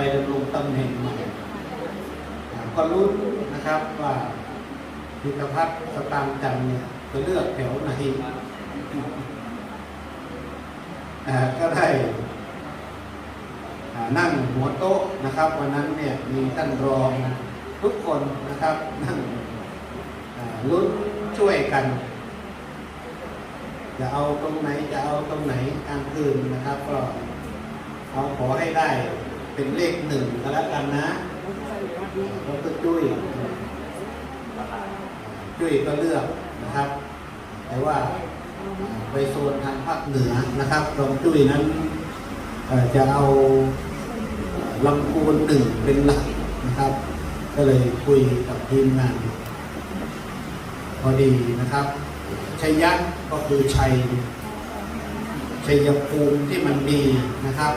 ไปดำรงตำแหน่งใหม่ก็ลุ้นนะครับว่าพิธภัฒน์สตางค์จันเนี่ยจะเลือกแถวไหนอ่าก็ได้อ่านั่งหัวโต๊ะนะครับ วันนั้นเนี่ยมีท่านรองทุกคนนะครับนั่งลุ้นช่วยกัน จะเอาตรงไหนจะเอาตรงไหนกลางคืนนะครับ ก็เอาขอให้ได้ เป็นเลขหนึ่งก็แล้วกันนะแล้วก็จุ้ยจุ้ยก็เลือกนะครับ แต่ว่าไปโซนทางภาคเหนือนะครับรองจุ้ยนั้นจะเอาลำพูนหนึ่งเป็นหลักนะครับ ก็เลยคุยกับทีมงานพอดีนะครับ ชัยยันก็คือชัยชัยภูมิที่มันดีนะครับ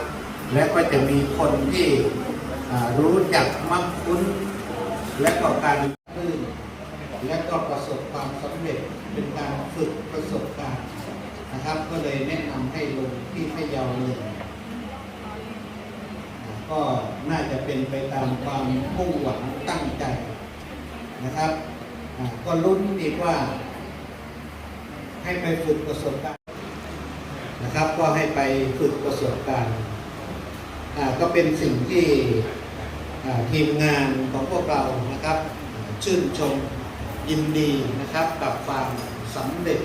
และก็จะมีคนที่รู้จักมักคุ้น และก็การลื่นและก็ประสบความสำเร็จเป็นการฝึกประสบการณ์นะครับ ก็เลยแนะนำให้ลงที่พะเยาเลยก็น่าจะเป็นไปตามความมุ่งหวังตั้งใจนะครับก็ลุ้นดีกว่า ให้ไปฝึกประสบการณ์นะครับ ก็ให้ไปฝึกประสบการณ์ ก็เป็นสิ่งที่ทีมงานของพวกเรานะครับ ชื่นชมยินดีนะครับกับความสำเร็จ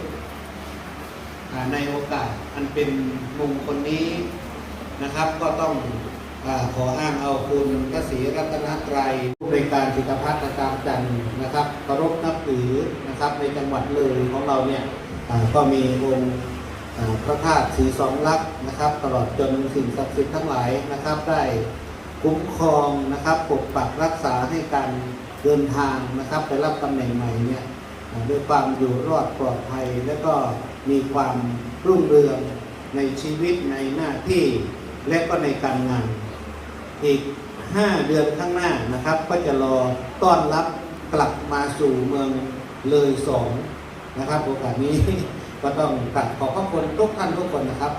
ในโอกาสอันเป็นมงคลนี้นะครับ ก็ต้องอขออ้างเอาคุณพระศรีรัตนตรัยผู้บริการจิตพัฒน์การจันทร์นะครับเคารพนับถือนะครับในจังหวัดเลยของเราเนี่ยก็มีองค์ พระธาตุสีสองลักษ์นะครับ ตลอดจนสิ่งศักดิ์สิทธิ์ทั้งหลายนะครับ ได้คุ้มครองนะครับปกปักรักษาให้การเดินทางนะครับ ไปรับตำแหน่งใหม่เนี่ยด้วยความอยู่รอดปลอดภัย และก็มีความรุ่งเรืองในชีวิตในหน้าที่และก็ในการงาน อีก 5 เดือนข้างหน้านะครับ ก็จะรอต้อนรับกลับมาสู่เมืองเลยสองนะครับโอกาสนี้ ก็ต้องกราบขอบพระคุณทุกท่านทุกคนนะครับ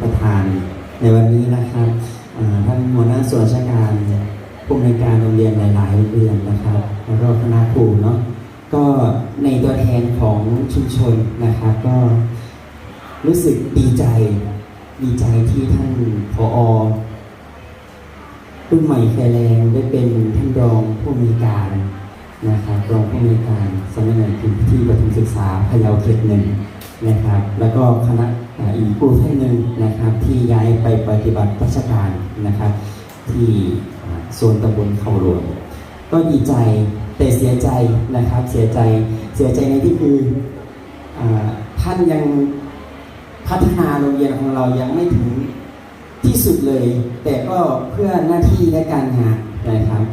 ประธานในวันนี้นะครับท่านหัวหน้าส่วนราชการผู้อำนการโรงเรียนหลายๆโรงเรียนนะครับแล้วก็คณะครูเนาะก็ในตัวแทนของชุมชนนะครับก็รู้สึกดีใจดีใจที่ท่านผอ รุ่นใหม่ไฟแรงได้เป็นท่านรองผู้อำนวยการนะครับรองผู้อำนวยการสำนักงานพื้นที่ประถมศึกษาพะเยาเขตหนึ่งนะครับ แล้วก็คณะอีกครูท่านหนึ่งนะครับที่ย้ายไปปฏิบัติราชการนะครับ ที่โซนตำบลเขาหลวงก็ดีใจแต่เสียใจนะครับเสียใจเสียใจในที่คืออท่านยังพัฒนาโรงเรียนของเรายังไม่ถึง ที่สุดเลย แต่ก็เพื่อหน้าที่และการงานนะครับ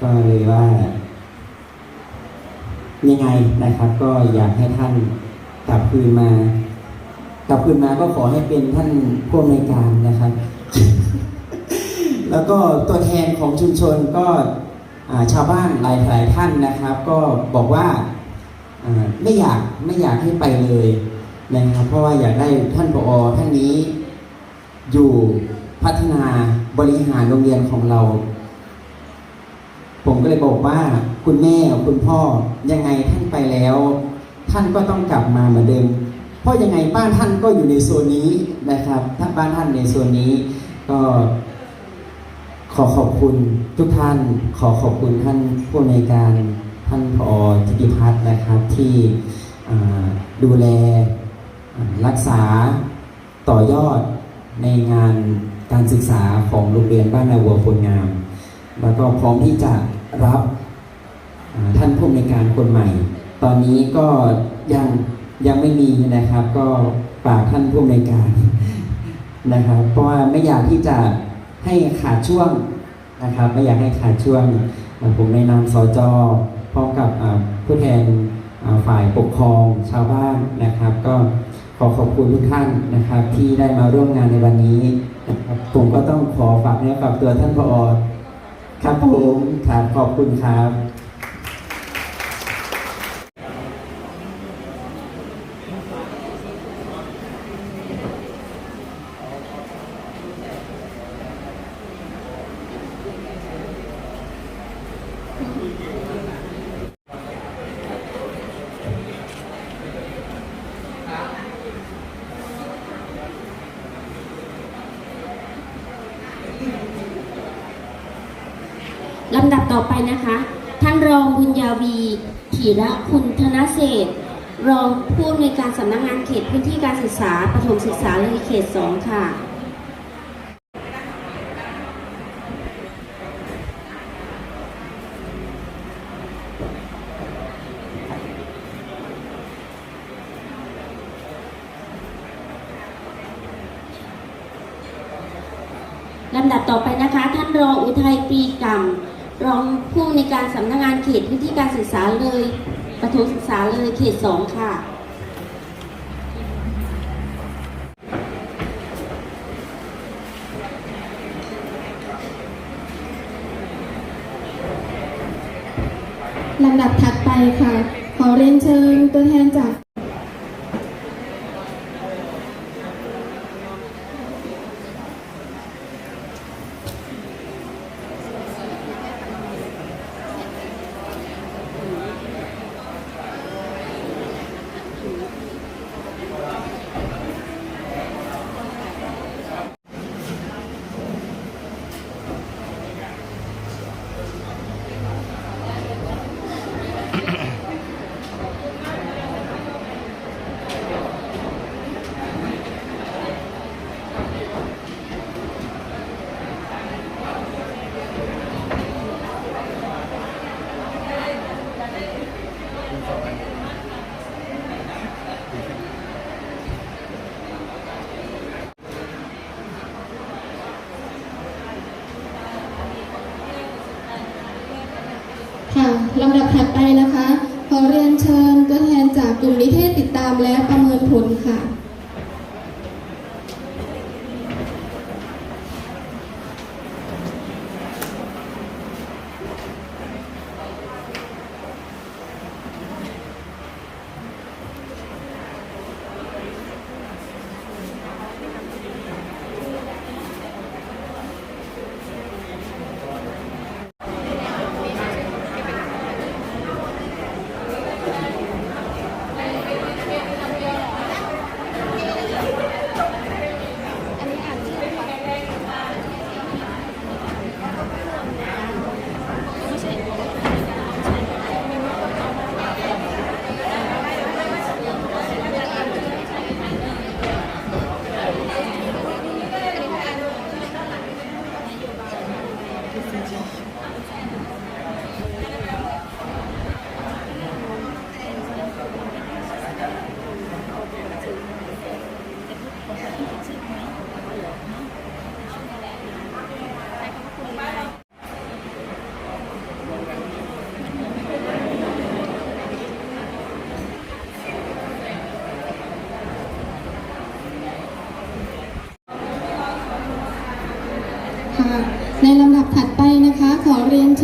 ก็เลยว่า ยังไงนะครับ ก็อยากให้ท่านกลับคืนมากลับคืนมาก็ขอให้เป็นท่านผู้อำนวยการนะครับ แล้วก็ตัวแทนของชุมชนก็ชาวบ้านหลายหลายท่านนะครับ ก็บอกว่าไม่อยากไม่อยากให้ไปเลยนะครับ เพราะว่าอยากได้ท่านผอท่านนี้อยู่ พัฒนาบริหารโรงเรียนของเรา ผมก็เลยบอกว่าคุณแม่คุณพ่อยังไงท่านไปแล้ว ท่านก็ต้องกลับมาเหมือนเดิม เพราะยังไงบ้านท่านก็อยู่ในโซนนี้นะครับ ถ้าบ้านท่านในโซนนี้ ก็ขอขอบคุณทุกท่าน ขอขอบคุณท่านผู้ในการท่านผอธิติพัฒน์นะครับที่ดูแลรักษาต่อยอดในงาน การศึกษาของโรงเรียนบ้านนาวัวพลงาม แล้วก็พร้อมที่จะรับท่านผู้อำนการคนใหม่ ตอนนี้ก็ยังยังไม่มีนะครับ ก็ฝากท่านผู้อำนการนะครับ เพราะว่าไม่อยากที่จะให้ขาดช่วงนะครับ ไม่อยากให้ขาดช่วง ผมในนามสจพร้อมกับผู้แทนฝ่ายปกครองชาวบ้านนะครับ ก็ ขอขอบคุณทุกท่านนะครับ ที่ได้มาร่วมงานในวันนี้นะครับผมก็ต้องขอฝากเนื้อฝากตัวท่านผอครับผมครับขอบคุณครับ ลำดับต่อไปนะคะ ท่านรองบุญญาวีีระคุณธนเศรษฐ์รองผู้อำนวยการสำนักงานเขตพื้นที่การศึกษาประถมศึกษาเลยเขต 2 ค่ะลำดับต่อไปนะคะ ท่านรองอุทัยปีกร รองผู้ในการสำนักงานเขตพื้นที่การศึกษาเลยประถมศึกษาเลยเขต2ค่ะ ลำดับถัดไปค่ะ ขอเรียนเชิญตัวแทนจาก ค่ะ ลำดับถัดไปนะคะ ขอเรียนเชิญตัวแทนจากกลุ่มนิเทศติดตามและประเมินผลค่ะ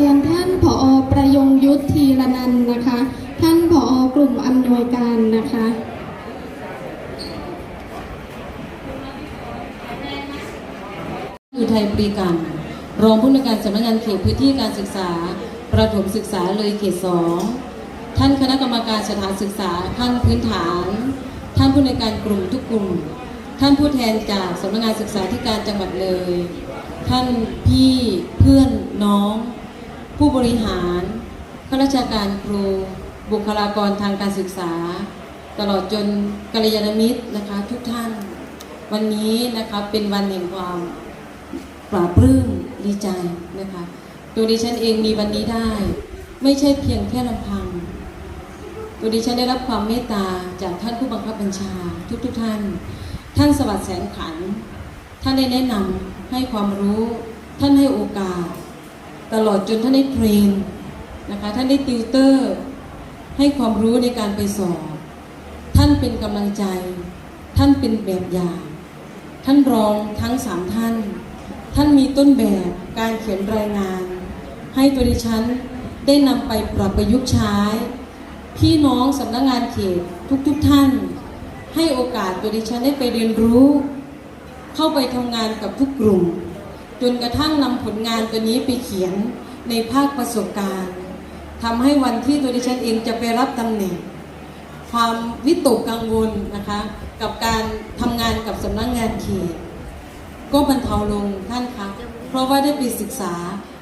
รียนท่านผอประยงยุทธธีรนันนะคะ ท่านผอกลุ่มอำนวยการนะคะอุทัยปรีกรรมรองผู้ในวยการสำนักงานเขตพื้นที่การศึกษา ประถมศึกษาเลยเขตสองท่านคณะกรรมการสถานศึกษาขั้นพื้นฐาน ท่านผู้ในวยการกลุ่มทุกกลุ่ม ท่านผู้แทนจากสำนักงานศึกษาธิการจังหวัดเลย ท่านพี่เพื่อนน้อง ผู้บริหาร ข้าราชการครู บุคลากรทางการศึกษา ตลอดจนกัลยาณมิตรนะคะทุกท่าน วันนี้นะคะเป็นวันแห่งความปลาบปลื้มดีใจนะคะตัวดิฉันเองมีวันนี้ได้ ไม่ใช่เพียงแค่ลำพัง ตัวดิฉันได้รับความเมตตาจากท่านผู้บังคับบัญชาทุกๆทท่าน ท่านสวัสดิ์แสนขัน ท่านได้แนะนำให้ความรู้ ท่านให้โอกาส ตลอดจนท่านได้เทรนนะคะท่านได้ติวเตอร์ ให้ความรู้ในการไปสอบ ท่านเป็นกำลังใจ ท่านเป็นแบบอย่างท่านรองทั้งสามท่าน ท่านมีต้นแบบการเขียนรายงาน ให้ตัวดิฉันได้นำไปปรับประยุกต์ใช้ พี่น้องสำนักงานเขตทุกๆทท่าน ให้โอกาสตัวดิฉันได้ไปเรียนรู้ เข้าไปทำงานกับทุกกลุ่ม จนกระทั่งนำผลงานตัวนี้ไปเขียนในภาคประสบการณ์ทำให้วันที่ตัวดิฉันเองจะไปรับตำแหน่ง ความวิตกกังวลนะคะกับการทำงานกับสำนักงานเขตก็บรรเทาลงท่านคะเพราะว่าได้ไปศึกษา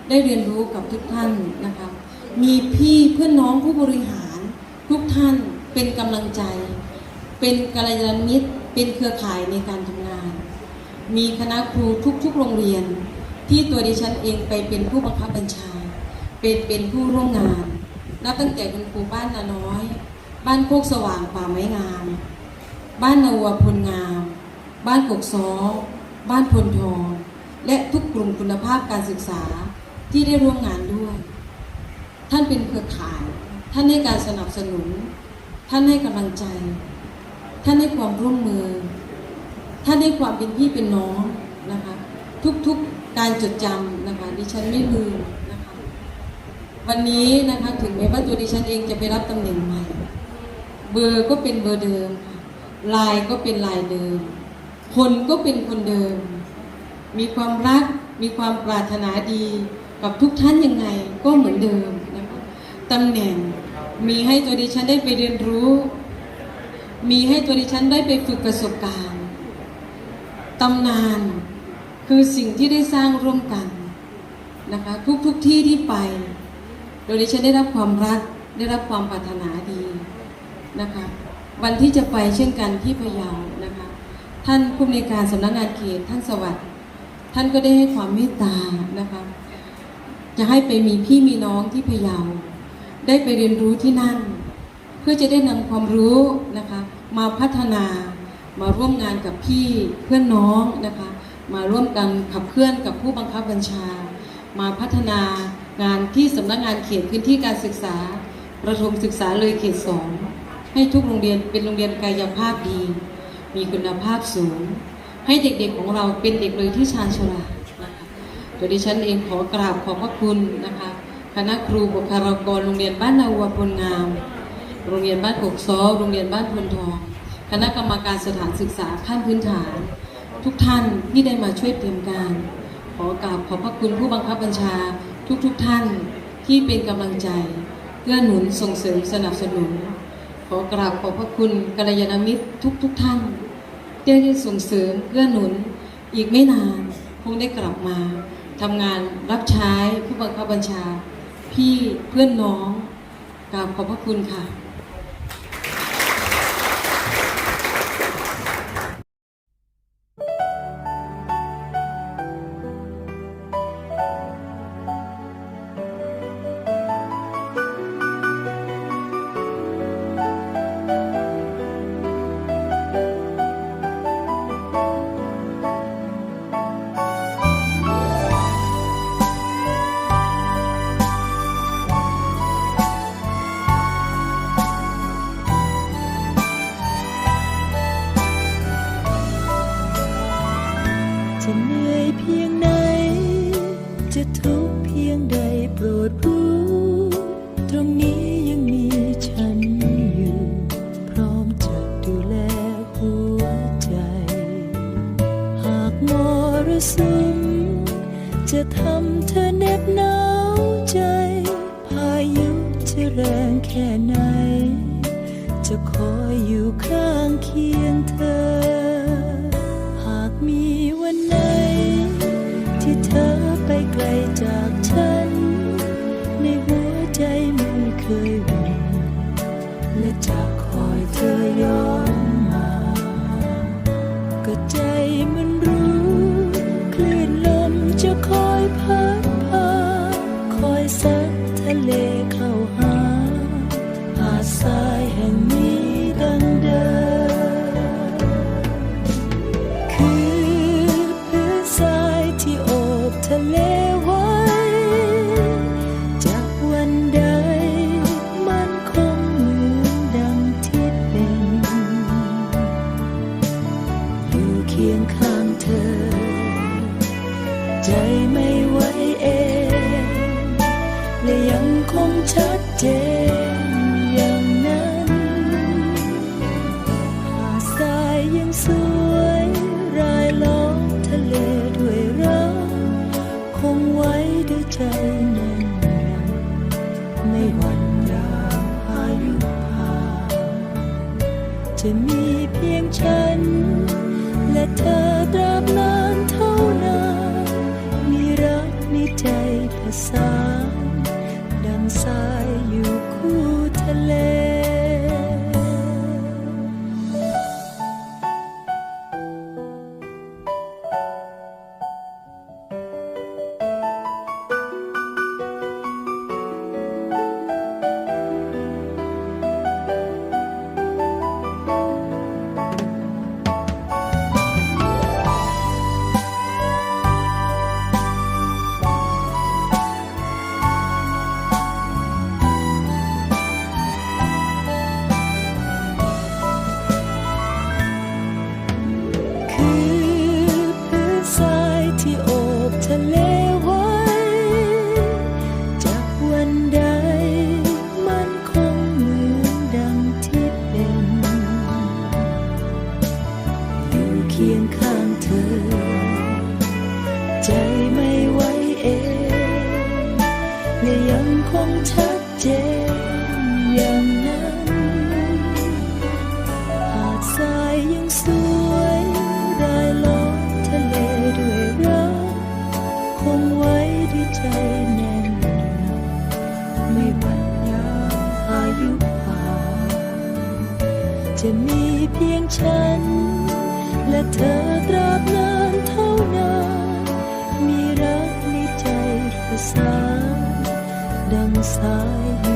ได้เรียนรู้กับทุกท่านนะคะมีพี่เพื่อนน้องผู้บริหาร ทุกท่านเป็นกำลังใจ เป็นกัลยาณมิตรเป็นเครือข่ายในการทำ มีคณะครูทุกๆ โรงเรียน ที่ตัวดิฉันเองไปเป็นผู้บังคับบัญชา เป็นเป็นผู้ร่วมงาน นับตั้งแต่คุณครูบ้านนาน้อย บ้านโคกสว่างป่าไม้งาม บ้านนาวัวพลงาม บ้านกกซ้อ บ้านพลทอง และทุกกลุ่มคุณภาพการศึกษาที่ได้ร่วมงานด้วย ท่านเป็นเครือข่าย ท่านให้การสนับสนุน ท่านให้กำลังใจ ท่านให้ความร่วมมือ ท่านให้ความเป็นพี่เป็นน้องนะคะ ทุกๆการจดจำนะคะ ดิฉันไม่ลืมนะคะ วันนี้นะคะถึงแม้ว่าตัวดิฉันเองจะไปรับตำแหน่งใหม่ เบอร์ก็เป็นเบอร์เดิมค่ะลายก็เป็นลายเดิม คนก็เป็นคนเดิม มีความรัก มีความปรารถนาดี กับทุกท่านยังไงก็เหมือนเดิมนะคะตำแหน่งมีให้ตัวดิฉันได้ไปเรียนรู้ มีให้ตัวดิฉันได้ไปฝึกประสบการณ์ ตำนานคือสิ่งที่ได้สร้างร่วมกันนะคะทุกๆทที่ที่ไป โดยดิฉันได้รับความรักได้รับความปรารถนาดีนะคะวันที่จะไปเช่นกันที่พะเยานะคะท่านผู้อำนวยการสำนักงานเขตท่านสวัสดิ์ท่านก็ได้ให้ความเมตตานะคะจะให้ไปมีพี่มีน้องที่พะเยาได้ไปเรียนรู้ที่นั่น เพื่อจะได้นำความรู้นะคะมาพัฒนา มาร่วมงานกับพี่เพื่อนน้องนะคะ มาร่วมกันขับเคลื่อนกับผู้บังคับบัญชา มาพัฒนางานที่สำนักงานเขตพื้นที่การศึกษา ประถมศึกษาเลยเขตสองให้ทุกโรงเรียนเป็นโรงเรียนกายภาพดี มีคุณภาพสูง ให้เด็กๆของเราเป็นเด็กเลยที่ชาญฉลาดนะคะโดยดิฉันเองขอกราบขอบพระคุณนะคะคณะครูบุคลากรโรงเรียนบ้านนาวัวพลงาม โรงเรียนบ้านกกซ้อโรงเรียนบ้านพลทอง คณะกรรมการสถานศึกษาขั้นพื้นฐาน ทุกท่านที่ได้มาช่วยเตรียมการ ขอกราบขอบพระคุณผู้บังคับบัญชาทุกๆทท่านที่เป็นกำลังใจเพื่อหนุนส่งเสริมสนับสนุน ขอกราบขอบพระคุณกัลยาณมิตรทุกๆทท่านที่ได้ส่งเสริมเพื่อหนุนอีกไม่นานคงได้กลับมาทำงานรับใช้ผู้บังคับบัญชา พี่เพื่อนน้องกราบขอบพระคุณค่ะจะ และจะคอยเธอย้อนมา ก็ใจมันรู้ คลื่นลมจะคอยพัดพา อ ดั